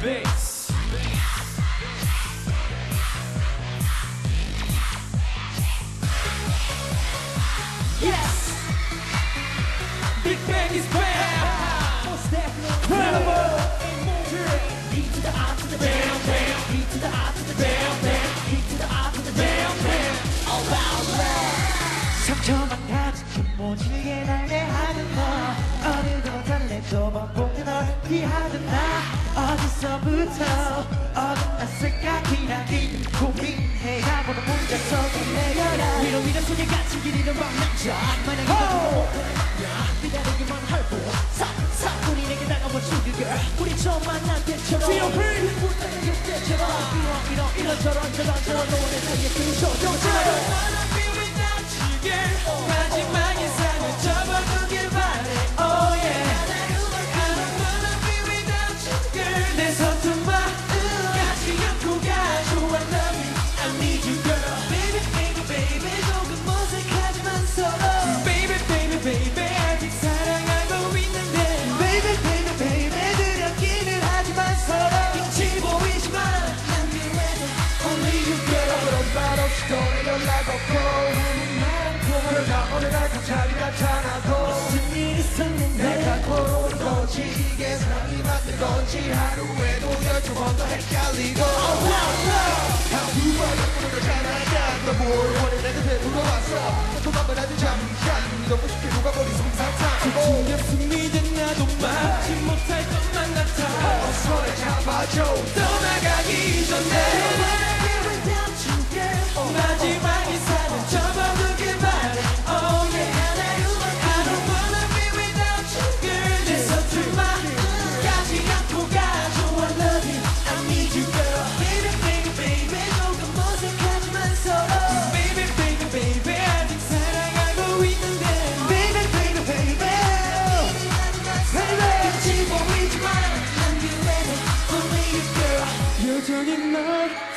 bass. Yes! Big Bang is back! Incredible! The the bam bam, E to the I to the bam bam, E to the I to the bam bam, all about love. 달래도 반복해 널 피하던 나 어디서부터 어긋났을까 기나긴 고민해가고는 문제 속에 내려라 위로 위로 속에 갇힌 길이는 막 남자. 만약에 너도 못하냐? 기다리기만 할 뿐. 사 사뿐히 내게 다가와 죽일 girl. 우리 처음 만난 때처럼. 못하는 그때처럼. 이런 이런 이런 저런 저런 저런 너의 사이에 그 조종 이또 연락 없고 그러다 어느 날 갑자기 나타나고 무슨 일 있었는데 내가 고른 건지. 이게 사랑이 맞는 건지 하루에도 열두 번더 헷갈리고 한두번 꿈을 잘하냐 너뭘 원해 내가 되돌아 왔어? 도망을 하지 잠깐. 너무 쉽게 녹아버린 솜사탕. 숨이든 나도 막지 못할 것만 같아. 어서 잡아줘 you enough?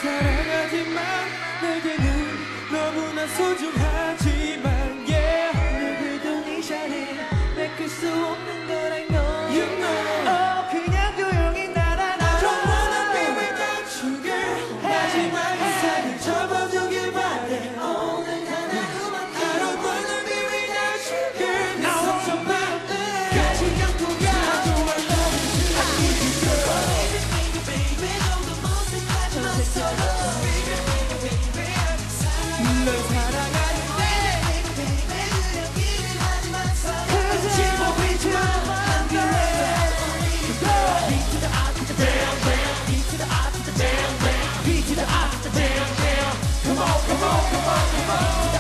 Oh.